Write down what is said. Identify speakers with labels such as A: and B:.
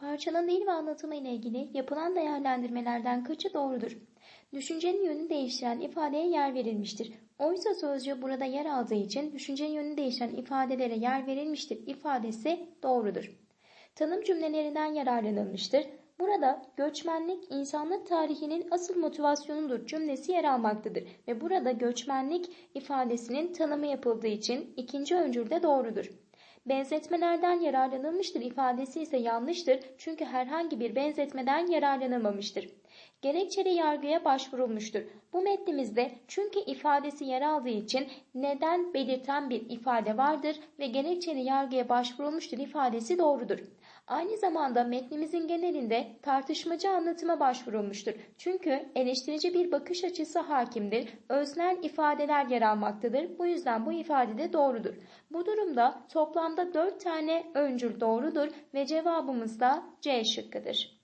A: Parçanın dil ve anlatımı ile ilgili yapılan değerlendirmelerden kaçı doğrudur? Düşüncenin yönünü değiştiren ifadeye yer verilmiştir. Oysa sözcüğü burada yer aldığı için düşüncenin yönünü değiştiren ifadelere yer verilmiştir ifadesi doğrudur. Tanım cümlelerinden yararlanılmıştır. Burada göçmenlik insanlık tarihinin asıl motivasyonudur cümlesi yer almaktadır ve burada göçmenlik ifadesinin tanımı yapıldığı için ikinci öncül de doğrudur. Benzetmelerden yararlanılmıştır ifadesi ise yanlıştır çünkü herhangi bir benzetmeden yararlanılmamıştır. Gerekçeli yargıya başvurulmuştur. Bu metnimizde çünkü ifadesi yer aldığı için neden belirten bir ifade vardır ve gerekçeli yargıya başvurulmuştur ifadesi doğrudur. Aynı zamanda metnimizin genelinde tartışmacı anlatıma başvurulmuştur. Çünkü eleştirici bir bakış açısı hakimdir. Öznel ifadeler yer almaktadır. Bu yüzden bu ifade de doğrudur. Bu durumda toplamda 4 tane öncül doğrudur ve cevabımız da C şıkkıdır.